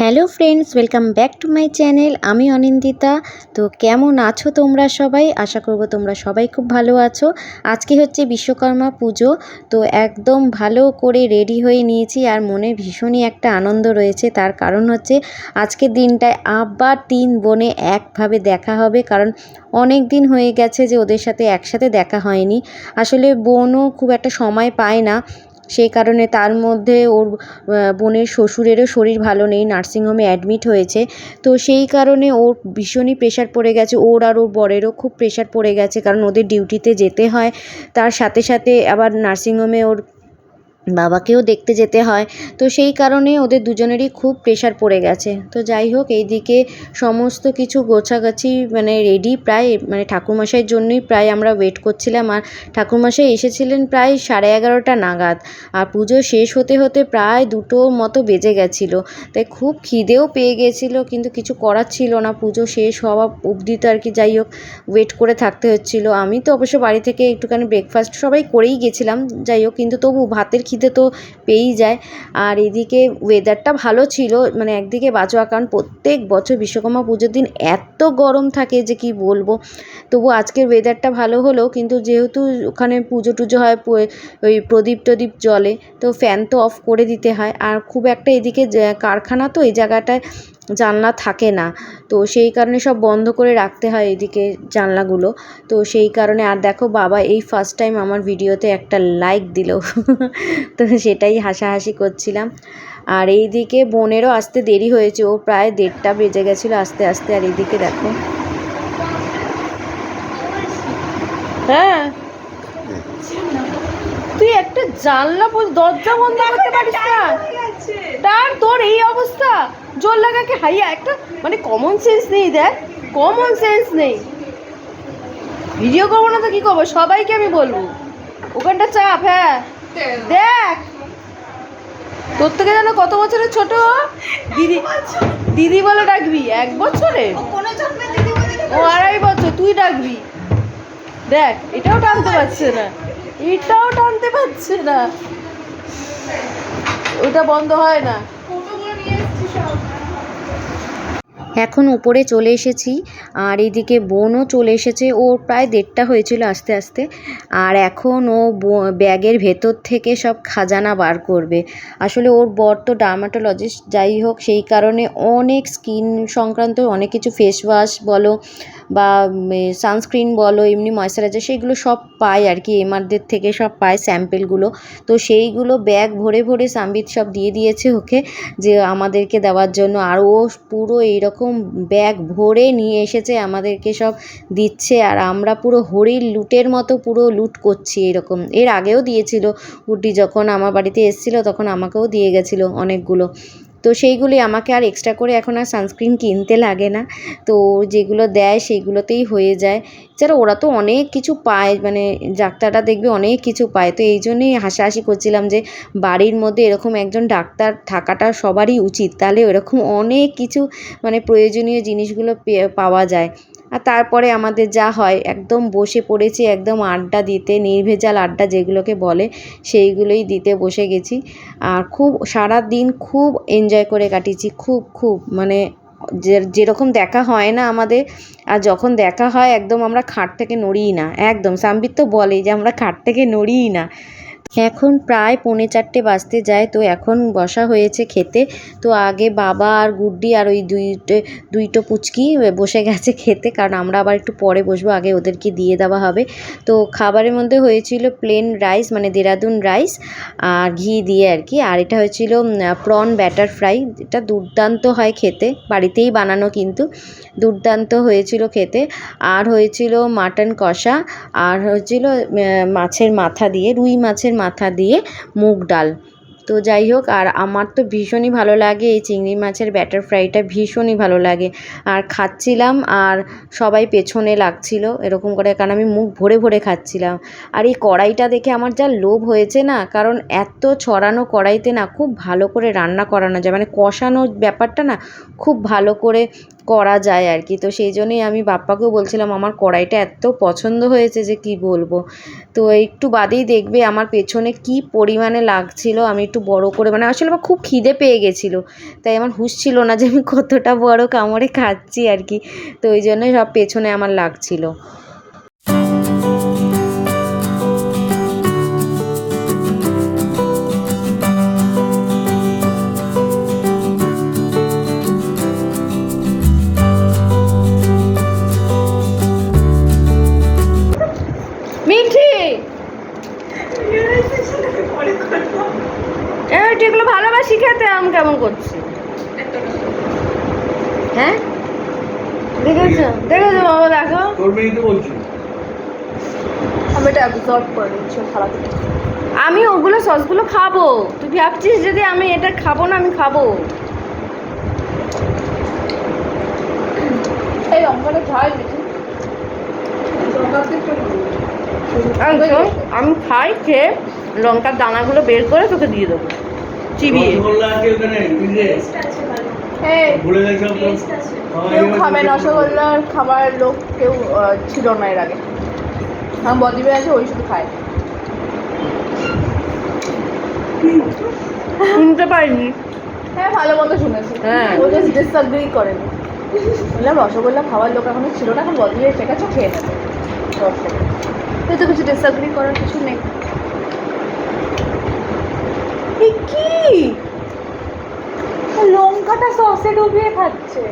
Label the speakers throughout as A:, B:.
A: Hello friends, welcome back to my channel. আমি অনিন্দিতা। তো কেমন আছো তোমরা সবাই? আশা করব তোমরা সবাই খুব ভালো আছো। আজকে হচ্ছে বিশ্বকর্মা পুজো। তো একদম ভালো করে রেডি হয়ে নিয়েছি আর মনে ভীষণই একটা আনন্দ রয়েছে। তার কারণ হচ্ছে আজকের দিনটায় আবার তিন বোনে একভাবে দেখা হবে। কারণ অনেক দিন হয়ে গেছে যে ওদের সাথে একসাথে দেখা হয়নি। আসলে বোনও খুব একটা সময় পায় না। সেই কারণে তার মধ্যে ওর বোনের শ্বশুরেরও শরীর ভালো নেই নার্সিংহোমে অ্যাডমিট হয়েছে। তো সেই কারণে ওর ভীষণই প্রেশার পড়ে গেছে, ওর আর ওর বরেরও খুব প্রেশার পড়ে গেছে, কারণ ওদের ডিউটিতে যেতে হয়। তার সাথে সাথে আবার নার্সিংহোমে ওর বাবাকেও দেখতে যেতে হয়। তো সেই কারণে ওদের দুজনেরই খুব প্রেশার পড়ে গেছে। তো যাই হোক, এইদিকে সমস্ত কিছু গোছাগাছি মানে রেডি প্রায় মানে ঠাকুরমশাইয়ের জন্যই প্রায় আমরা ওয়েট করছিলাম। আর ঠাকুরমশাই এসেছিলেন প্রায় সাড়ে এগারোটা নাগাদ। আর পুজো শেষ হতে হতে প্রায় দুটো মতো বেজে গেছিল। তাই খুব খিদেও পেয়ে গেছিল, কিন্তু কিছু করার ছিল না। পুজো শেষ হওয়া অবধি তো আর কি যাই হোক ওয়েট করে থাকতে হচ্ছিল। আমি তো অবশ্য বাড়ি থেকে একটুখানি ব্রেকফাস্ট সবাই করেই গেছিলাম। যাই হোক, কিন্তু তবু ভাতের খিদে তো পেয়েই যায়। আর এদিকে ওয়েদারটা ভালো ছিল মানে একদিকে বাঁচোয়া কারণ প্রত্যেক বছর বিশ্বকর্মা পুজোর দিন এত গরম থাকে যে কি বলব। তবু আজকের ওয়েদারটা ভালো হলেও কিন্তু যেহেতু ওখানে পুজো টুজো হয় ওই প্রদীপ টদীপ জলে তো ফ্যান তো অফ করে দিতে হয়। আর খুব একটা এদিকে কারখানা তো এই জায়গাটায় জানলা থাকে না। তো সেই কারণে সব বন্ধ করে রাখতে হয় এদিকে জানলাগুলো। তো সেই কারণে আর দেখো বাবা এই ফার্স্ট টাইম আমার ভিডিওতে একটা লাইক দিল। তো সেটাই হাসাহাসি করছিলাম। আর এইদিকে বোনেরও আসতে দেরি হয়েছে ও প্রায় দেড়টা বেজে গেছিল আস্তে আস্তে। আর এইদিকে দেখো। হ্যাঁ। তুই একটা জানলা দরজা বন্ধ করতে পারিস না তার তোর এই অবস্থা জোর লাগাকে হাইয়া একটা মানে কমন সেন্স নেই দেখ কমন সেন্স নেই। ভিডিও করব না তো কি করব? সবাইকে আমি বলব। ওখানটা চাপ হ্যাঁ। দেখ। তোর থেকে যেন কত বছরের ছোট? দিদি দিদি বলে ডাকবি এক বছরে? ও আড়াই বছর তুই ডাকবি। দেখ এটাও টানতে পারছে না। এটাও টানতে পারছে না। ওটা বন্ধ হয় না। এখন উপরে চলে এসেছি, আর এদিকে বোনও চলে এসেছে ওর প্রায় দেড়টা হয়েছিল আস্তে আস্তে, আর এখন ও ব্যাগের ভেতর থেকে সব খাজানা বার করবে। আসলে ওর বর তো ডার্মাটোলজিস্ট, যাই হোক, সেই কারণে অনেক স্কিন সংক্রান্ত অনেক কিছু ফেস ওয়াশ বলো বা সানস্ক্রিন বলো, এমনি ময়শ্চারাইজার সেইগুলো সব পায় আর কি এমআরদের থেকে সব পায় স্যাম্পেলগুলো তো সেইগুলো ব্যাগ ভরে ভরে সাম্বিত সব দিয়ে দিয়েছে ওকে, যে আমাদেরকে দেওয়ার জন্য। আর ও পুরো এইরকম ব্যাগ ভরে নিয়ে এসেছে, আমাদেরকে সব দিচ্ছে। আর আমরা পুরো হরির লুটের মতো পুরো লুট করছি এরকম। এর আগেও দিয়েছিল, উড্ডি যখন আমার বাড়িতে এসেছিল, তখন আমাকেও দিয়ে গেছিল অনেকগুলো। তো সেইগুলি আমাকে আর এক্সট্রা করে এখন আর সানস্ক্রিন কিনতে লাগে না। তো যেগুলো দেয় সেইগুলোতেই হয়ে যায়। যারা ওরা তো অনেক কিছু পায় মানে ডাক্তাররা দেখবে অনেক কিছু পায়। তো এই জন্যেই হাসাহাসি করছিলাম যে বাড়ির মধ্যে এরকম একজন ডাক্তার থাকাটা সবারই উচিত। তাহলে এরকম অনেক কিছু মানে প্রয়োজনীয় জিনিসগুলো পাওয়া যায়। আর তারপরে আমাদের যা হয়, একদম বসে পড়েছি, একদম আড্ডা দিতে, নির্ভেজাল আড্ডা যেগুলোকে বলে, সেইগুলোই দিতে বসে গেছি। আর খুব সারা দিন খুব এনজয় করে কাটিয়েছি, খুব খুব মানে যে, যেরকম দেখা হয় না আমাদের, আর যখন দেখা হয় একদম আমরা খাট থেকে নড়িই না, একদম। সাম্বিত তো বলেই যে আমরা খাট থেকে নড়িই না। এখন প্রায় পৌনে চারটে বাজতে যায়, তো এখন বসা হয়েছে খেতে। তো আগে বাবা আর গুড্ডি আর ওই দুইটে, দুইটো পুচকি বসে গেছে খেতে, কারণ আমরা আবার একটু পরে বসবো, আগে ওদেরকে দিয়ে দেওয়া হবে। তো খাবারের মধ্যে হয়েছিল প্লেন রাইস মানে দেরাদুন রাইস আর ঘি দিয়ে আর কি। আর এটা হয়েছিল প্রন ব্যাটার ফ্রাই এটা দুর্দান্ত হয় খেতে, বাড়িতেই বানানো কিন্তু। দুর্দান্ত হয়েছিল খেতে। আর হয়েছিল মাটন কষা, আর হয়েছিল মাছের মাথা দিয়ে, রুই মাছের মাথা দিয়ে মুগ ডাল। তো যাই হোক, আর আমার তো ভীষণই ভালো লাগে এই চিংড়ি মাছের ব্যাটার ফ্রাইটা ভীষণই ভালো লাগে। আর খাচ্ছিলাম আর সবাই পেছনে লাগছিল এরকম করে, কারণ আমি মুখ ভরে ভরে খাচ্ছিলাম। আর এই কড়াইটা দেখে আমার যা লোভ হয়েছে না, কারণ এত ছড়ানো কড়াইতে না খুব ভালো করে রান্না করানো যায়। মানে কষানোর ব্যাপারটা না খুব ভালো করে করা যায় আর কি। তো সেই জন্যই আমি বাপ্পাকেও বলছিলাম, আমার কড়াইটা এত পছন্দ হয়েছে যে কি বলব? তো একটু বাদেই দেখবে আমার পেছনে কি পরিমাণে লাগছিল, আমি একটু বড় করে মানে আসলে আমার খুব খিদে পেয়ে গেছিল। তাই আমার হুঁশ ছিল না যে আমি কতটা বড় কামড়ে খাচ্ছি আর কি। তো ওই জন্যই সব পেছনে আমার লাগছিল। এগুলো ভালোবাসি খেতে আম কেমন করছি? হ্যাঁ? দেখেছ? দেখেছ বাবা দেখো?
B: তোর মেয়ে তো বলছি।
C: আমি এটা অ্যাবজর্ব করে নিচ্ছি খারাপ।
A: আমি ওগুলো সসগুলো খাব। তুই ভাবছিস যদি আমি এটা খাব না আমি খাব।
C: এই লঙ্কাটা ঝাল দিচ্ছি
A: আমি শোন, আমি খাই খেয়ে লঙ্কার দানাগুলো বের করে তোকে দিয়ে দেবো। চিবিয়ে।
C: কেউ খাবে রসগোল্লার খাবার লোক কেউ ছিল না এর আগে। আমার বদিবে আছে ওই শুধু খায়।
A: শুনতে পাইনি।
C: হ্যাঁ ভালো মতো শুনেছি।
A: হ্যাঁ।
C: ও জাস্ট ডিসঅ্যাগ্রি করেনি। বললাম রসগোল্লা খাওয়ার লোক এখনও ছিল না এখন বদিবে এসে খেয়ে নেবে। রসগোল্লা এই তো কিছু ডিসঅ্যাগ্রি করার কিছু নেই। কি? লঙ্কাটা সসে ডুবিয়ে খাচ্ছে।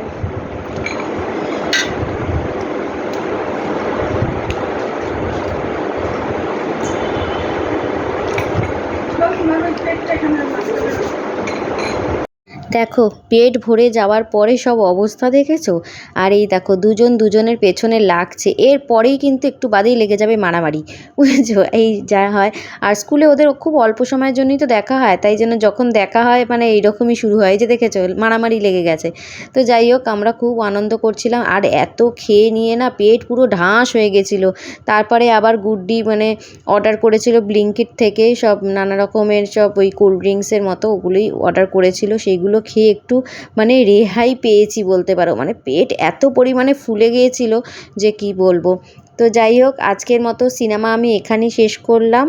A: দেখো, পেট ভরে যাওয়ার পরে সব অবস্থা দেখেছ? আর এই দেখো, দুজন দুজনের পেছনে লাগছে। এর পরেই কিন্তু একটু বাদেই লেগে যাবে মারামারি। বুঝেছ? এই যা হয়। আর স্কুলে ওদের খুব অল্প সময়ের জন্যই তো দেখা হয়। তাই জন্য যখন দেখা হয় মানে এইরকমই শুরু হয়। যে দেখেছ, মারামারি লেগে গেছে। তো যাই হোক, আমরা খুব আনন্দ করছিলাম। আর এত খেয়ে নিয়ে না পেট পুরো ঢাঁস হয়ে গেছিল। তারপরে আবার গুড্ডি মানে অর্ডার করেছিল ব্লিঙ্কিট থেকে। সব নানা রকমের সব ওই কোল্ড ড্রিঙ্কসের মতো ওগুলোই অর্ডার করেছিল। সেইগুলো খেয়ে একটু মানে রেহাই পেয়েছি বলতে পারো। মানে পেট এত পরিমাণে ফুলে গিয়েছিল যে কি বলব। তো যাই হোক, আজকের মতো সিনেমা আমি এখানেই শেষ করলাম।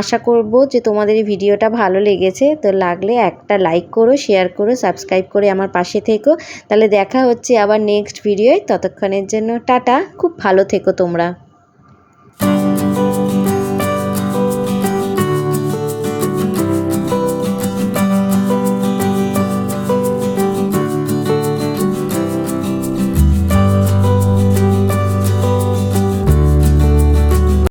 A: আশা করব যে তোমাদের ভিডিওটা ভালো লেগেছে। তো লাগলে একটা লাইক করো শেয়ার করো সাবস্ক্রাইব করে আমার পাশে থেকো। তাহলে দেখা হচ্ছে আবার নেক্সট ভিডিওয় ততক্ষণের জন্য টাটা, খুব ভালো থেকো তোমরা।